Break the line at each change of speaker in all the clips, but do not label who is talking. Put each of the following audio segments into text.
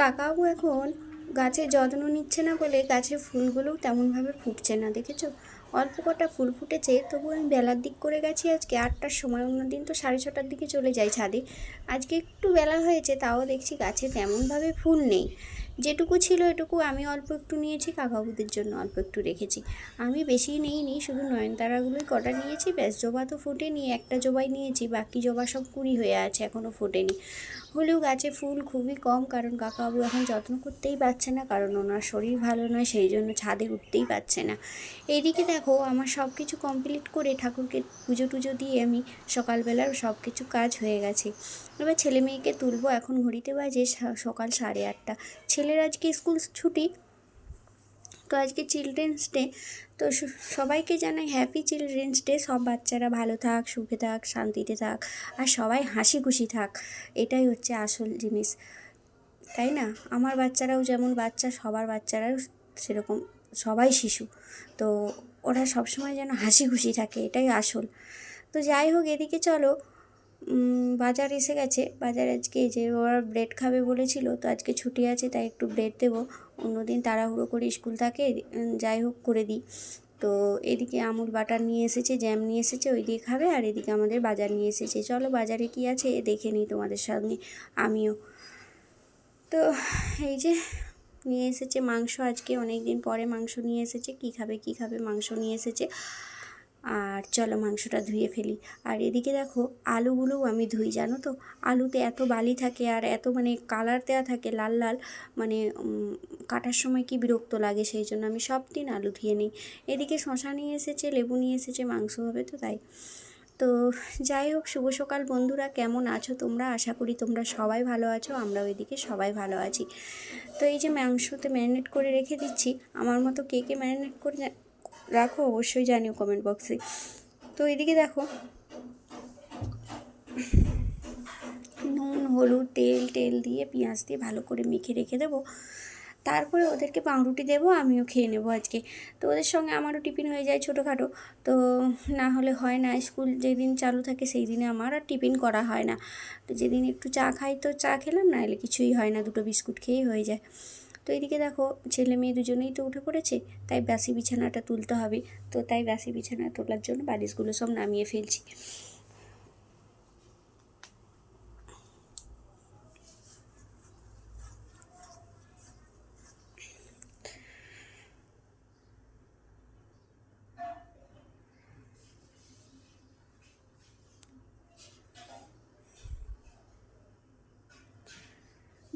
কাকাবু এখন গাছের যত্ন নিচ্ছে না বলে গাছের ফুলগুলোও তেমনভাবে ফুটছে না, দেখেছ? অল্প কটা ফুল ফুটেছে, তবু আমি বেলার দিক করে গেছি আজকে আটটার সময় অন্যদিন তো সাড়ে ছটার দিকে চলে যাই ছাদে। আজকে একটু বেলা হয়েছে, তাও দেখছি গাছে তেমনভাবে ফুল নেই। যেটুকু ছিল এটুকু আমি অল্প একটু নিয়েছি, কাকাবুদের জন্য অল্প একটু রেখেছি। আমি বেশি নিইনি, শুধু নয়নতারাগুলোই কটা নিয়েছি, ব্যাস জবা তো ফোটেনি, একটা জবাই নিয়েছি, বাকি জবা সব কুড়ি হয়ে আছে এখনও ফোটেনি। হলেও গাছে ফুল খুবই কম, কারণ কাকাবাবু এখন যত্ন করতেই পারছে না, কারণ ওনার শরীর ভালো নয়, সেই জন্য ছাদে উঠতেই পারছে না। এইদিকে দেখো, আমার সব কিছু কমপ্লিট করে ঠাকুরকে পুজো টুজো দিয়ে আমি সকালবেলার সব কিছু কাজ হয়ে গেছে। এবার ছেলে মেয়েকে তুলবো, এখন ঘড়িতে বাজে সকাল সাড়ে আটটা। ছেলের আজকে স্কুল ছুটি তো আজকে চিলড্রেন্স ডে তো সবাইকে জানাই হ্যাপি চিলড্রেন্স ডে সব বাচ্চারা ভালো থাক, সুখে থাক, শান্তিতে থাক, আর সবাই হাসি খুশি থাক। এটাই হচ্ছে আসল জিনিস। তাই না? আমার বাচ্চারাও যেমন বাচ্চা, সবার বাচ্চারাও সেরকম, সবাই শিশু। তো ওরা সবসময় যেন হাসি খুশি থাকে, এটাই আসল। তো যাই হোক, এদিকে চলো। বাজার এসে গেছে। বাজার আজকে যে ওরা ব্রেড খাবে বলেছিল, তো আজকে ছুটি আছে, তাই একটু ব্রেড দেবো। অন্যদিন তাড়াহুড়ো করে স্কুল থাকে যাই হোক করে দিই। তো এদিকে আমুল বাটার নিয়ে এসেছে, জ্যাম নিয়ে এসেছে, ওই দিয়ে খাবে, আর এদিকে আমাদের বাজার নিয়ে এসেছে। চলো বাজারে কি আছে দেখে নিই তোমাদের সঙ্গে আমিও। তো এই যে নিয়ে এসেছে মাংস, আজকে অনেক দিন পরে মাংস নিয়ে এসেছে, কী খাবে কী খাবে মাংস নিয়ে এসেছে। আর চলো মাংসটা ধুয়ে ফেলি। আর এদিকে দেখো, আলুগুলোও আমি ধুই, জানো তো? আলুতে এত বালি থাকে আর এত মানে কালার দেওয়া থাকে লাল লাল মানে কাটার সময় কি বিরক্ত লাগে সেই জন্য আমি সব দিন আলু ধুয়ে নিই। এদিকে শশা নিয়ে এসেছে, লেবু নিয়ে এসেছে, মাংস হবে তো তাই। তো যাই হোক, শুভ সকাল বন্ধুরা, কেমন আছো তোমরা? আশা করি তোমরা সবাই ভালো আছো, আমরাও এদিকে সবাই ভালো আছি। তো এই যে মাংসতে ম্যারিনেট করে রেখে দিচ্ছি, আমার মতো কে কে ম্যারিনেট করে রাখো, অবশ্যই জানিও কমেন্ট বক্সে তো এদিকে দেখো। নুন, হলুদ, তেল, টেল দিয়ে পেঁয়াজ দিয়ে ভালো করে মেখে রেখে দেবো। তারপরে ওদেরকে পাউরুটি দেবো, আমিও খেয়ে নেব আজকে। তো ওদের সঙ্গে আমারও টিফিন হয়ে যায় ছোটোখাটো। তো না হলে হয় না, স্কুল যেদিন চালু থাকে সেই দিনে আমার আর টিফিন করা হয় না। তো যেদিন একটু চা খাই, তো চা খেলাম, না এলে কিছুই হয় না, দুটো বিস্কুট খেয়েই হয়ে যায়। তো এদিকে দেখো, ছেলে মেয়ে দুজনেই তো উঠে পড়েছে, তাই বাসি বিছানাটা তুলতে হবে। তো তাই বাসি বিছানা তোলার জন্য বালিশগুলো সব নামিয়ে ফেলছি।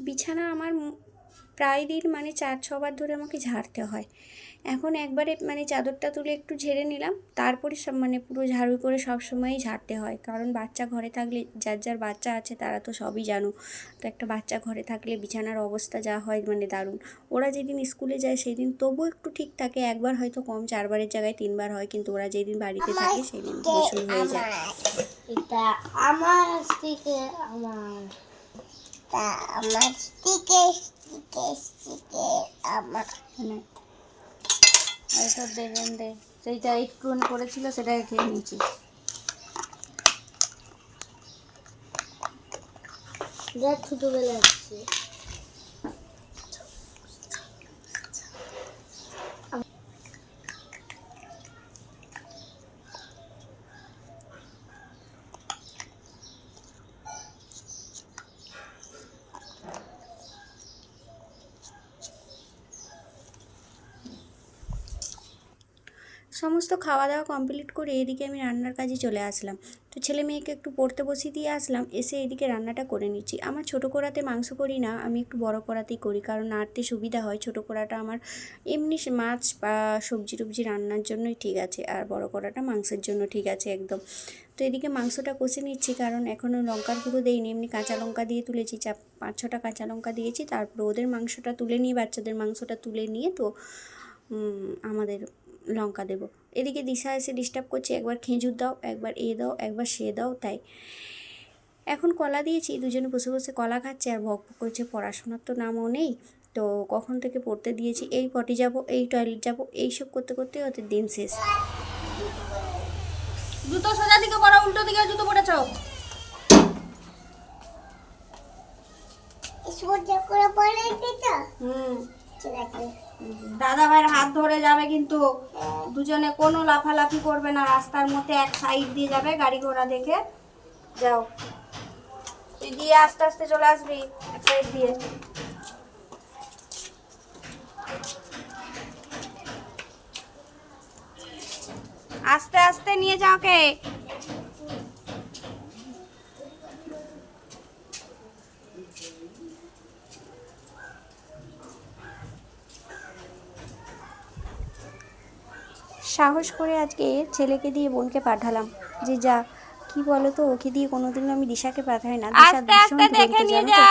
বিছানা আমার প্রায় দিন মানে চার ছবার ধরে আমাকে ঝাড়তে হয়। এখন একবারে মানে চাদরটা তুলে একটু ঝেড়ে নিলাম তারপরে সব মানে পুরো ঝাড়ু করে সব সময়ই ঝাড়তে হয়। কারণ বাচ্চা ঘরে থাকলে যার যার বাচ্চা আছে তারা তো সবই জানো। তো একটা বাচ্চা ঘরে থাকলে বিছানার অবস্থা যা হয় মানে দারুণ। ওরা যেদিন স্কুলে যায় সেই দিন তবু একটু ঠিক থাকে একবার হয়তো কম চারবারের জায়গায় তিনবার হয় কিন্তু ওরা যেদিন বাড়িতে থাকে সেই দিন গোসল হয়ে যায়।
এটা আমার আমার
এইসব দেবেন দে সেইটা একটু করেছিল সেটাকে খেয়ে নিয়েছি
ছোটবেলা আসছে
সমস্ত খাওয়া দাওয়া কমপ্লিট করে এদিকে আমি রান্নার কাজে চলে আসলাম। তো ছেলে মেয়েকে একটু পড়তে বসিয়ে দিয়ে আসলাম, এসে এদিকে রান্নাটা করে নিচ্ছি। আমার ছোটো কড়াতে মাংস করি না, আমি একটু বড় কড়াতেই করি, কারণ নাড়তে সুবিধা হয়। ছোটো কড়াটা আমার এমনি মাছ বা সবজি টবজি রান্নার জন্যই ঠিক আছে, আর বড় কড়াটা মাংসের জন্য ঠিক আছে একদম। তো এদিকে মাংসটা কষে নিচ্ছি, কারণ এখনও লঙ্কার গুঁড়ো দেইনি, এমনি কাঁচা লঙ্কা দিয়ে তুলেছি চা পাঁচ ছটা কাঁচা লঙ্কা দিয়েছি, তারপর ওদের মাংসটা তুলে নিয়ে বাচ্চাদের মাংসটা তুলে নিয়ে তো আমাদের লঙ্কা দেবো। এদিকে দিশা এসে ডিস্টার্ব করছে একবার খেজুর দাও একবার এ দাও একবার সে দাও তাই। এখন কলা দিয়েছি দুজনে বসে বসে কলা খাচ্ছে আর ভক ভক করছে পড়াশোনার তো নামও নেই। তো কখন থেকে পড়তে দিয়েছি এই পটি যাব এই টয়লেট যাব এইসব করতে করতে ওদের দিন শেষ।
জুতো সোজা দিকে পরা উল্টো দিকে জুতো
সোজা করে পড়ে দিত
হুম। দাদা ভাইয়ের হাত ধরে যাবে কিন্তু দুজনে কোনো লাফালাফি করবে না, রাস্তার মধ্যে এক সাইড দিয়ে যাবে গাড়ি ঘোড়া দেখে। যাও। তুই দিয়ে আস্তে আস্তে চলে আসবি এক সাইড দিয়ে। আস্তে আস্তে নিয়ে যাও কে সাহস করে আজকে ছেলেকে দিয়ে বোনকে পাঠালাম। যে যা কি বলো তো ওকে দিয়ে কোনোদিন আমি দিশাকে পাঠাই না। দিশা ভীষণ দুরন্ত, জানো তো?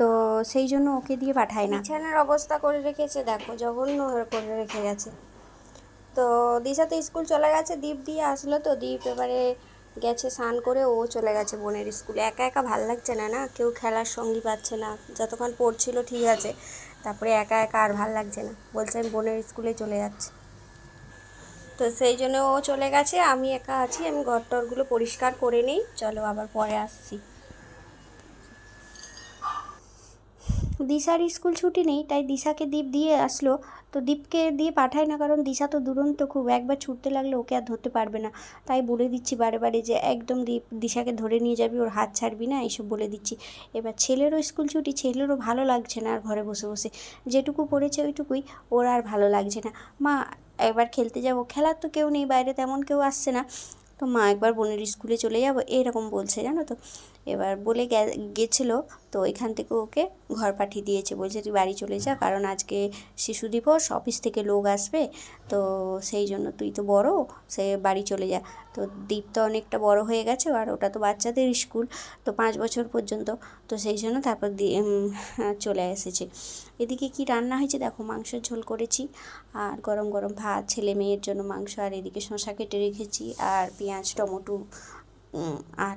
তো সেই জন্য ওকে দিয়ে পাঠাই না। বিছানার অবস্থা করে রেখেছে দেখো জঘন্য করে রেখে গেছে। তো দিশা তো স্কুল চলে গেছে দীপ দিয়ে আসলো তো। দীপ এবারে গেছে স্নান করে ও চলে গেছে বোনের স্কুলে। একা একা ভালো লাগছে না না? কেউ খেলার সঙ্গী পাচ্ছে না যতক্ষণ পড়ছিল ঠিক আছে। তারপরে একা একা আর ভালো লাগছে না। বলছে আমি বোনের স্কুলে চলে যাচ্ছে। তো সেই জন্য ও চলে গেছে, আমি একা আছি, আমি ঘর টরগুলো পরিষ্কার করে নিই, চলো আবার পরে আসছি। দিশার স্কুল ছুটি নেই, তাই দিশাকে দীপ দিয়ে আসলো। তো দীপকে দিয়ে পাঠাই না, কারণ দিশা তো দুরন্ত খুব, একবার ছুটতে লাগলে ওকে আর ধরতে পারবে না। তাই বলে দিচ্ছি বারে বারে যে, একদম দীপ, দিশাকে ধরে নিয়ে যাবি, ওর হাত ছাড়বি না, এইসব বলে দিচ্ছি। এবার ছেলেরও স্কুল ছুটি, ছেলেরও ভালো লাগছে না আর ঘরে বসে বসে। যেটুকু পড়েছে ওইটুকুই, ওর আর ভালো লাগছে না। মা একবার খেলতে যাব। খেলার তো কেউ নেই, বাইরে তেমন কেউ আসছে না। তো মা একবার বোনের স্কুলে চলে যাব, এরকম বলছে জানো তো। এবার বলে গেছিল, তো এখান থেকে ওকে ঘর পাঠিয়ে দিয়েছে। বলছে, তুই বাড়ি চলে যা, কারণ আজকে শিশু দিবস, অফিস থেকে লোক আসবে। তো সেই জন্য তুই তো বড়, সে বাড়ি চলে যা। তো দীপ তো অনেকটা বড় হয়ে গেছে, আর ওটা তো বাচ্চাদের স্কুল, তো পাঁচ বছর পর্যন্ত। তো সেই জন্য তারপর চলে এসেছে। এদিকে কি রান্না হয়েছে? দেখো, মাংসের ঝোল করেছি, আর গরম গরম ভাত, ছেলে মেয়ের জন্য মাংস, আর এদিকে শশা কেটে রেখেছি, আর পেঁয়াজ, টমেটো আর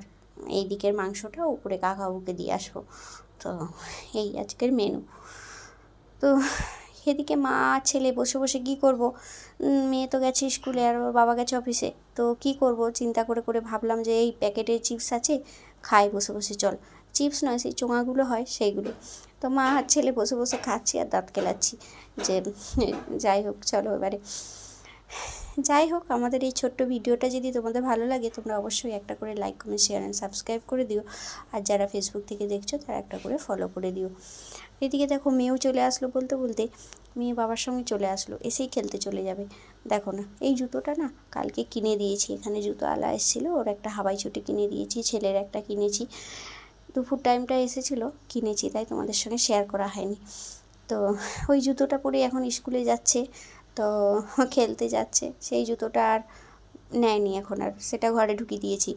এই দিকের মাংসটা উপরে কাকাবুকে দিয়ে আসব। তো এই আজকের মেনু তো এদিকে মা, ছেলে বসে বসে কী করব? মেয়ে তো গেছে স্কুলে আর বাবা গেছে অফিসে তো কি করব? চিন্তা করে করে ভাবলাম যে এই প্যাকেটে চিপস আছে, খাই বসে বসে, চল। চিপস নয়, সেই চোঙাগুলো হয়, সেইগুলো। তো মা আর ছেলে বসে বসে খাচ্ছি আর দাঁত কেলাচ্ছি। যে, যাই হোক, চলো এবারে। যাই হোক, আমাদের এই ছোট্ট ভিডিওটা যদি তোমাদের ভালো লাগে, তোমরা অবশ্যই একটা করে like comment share and subscribe করে দিও। আর যারা ফেসবুক থেকে দেখছ, তারা একটা করে ফলো করে দিও। এদিকে দেখো, মেয়েও চলে আসলো বলতে বলতে, মেয়ে বাবার সঙ্গে চলে আসলো, এসেই খেলতে চলে যাবে। দেখো না, এই জুতোটা না কালকে কিনে দিয়েছি, এখানে জুতো আলা এসেছিল, ওর একটা হাওয়াই চটি কিনে দিয়েছি, ছেলের একটা কিনেছি। দুপুর টাইমটা এসেছিল, কিনেছি, তাই তোমাদের সঙ্গে শেয়ার করা হয়নি। তো ওই জুতোটা পরে এখন স্কুলে যাচ্ছে তো খেলতে যাচ্ছে। সেই জুতোটা আর নেয়নি এখন আর, সেটা ঘরে ঢুকিয়ে দিয়েছি।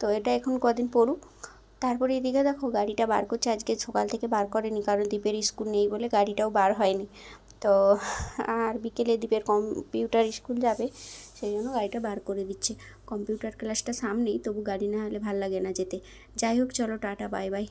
তো এটা এখন কদিন পড়ুক তারপরে এদিকে দেখো গাড়িটা বার করছে। আজকে সকাল থেকে বার করেনি, কারণ দ্বীপের স্কুল নেই বলে গাড়িটাও বার হয়নি। তো আর বিকেলে দ্বীপের কম্পিউটার স্কুল যাবে, সেই জন্য গাড়িটা বার করে দিচ্ছে। কম্পিউটার ক্লাসটা সামনেই, তবু গাড়ি না হলে ভালো লাগে না যেতে। যাই হোক, চলো টাটা, বাই বাই।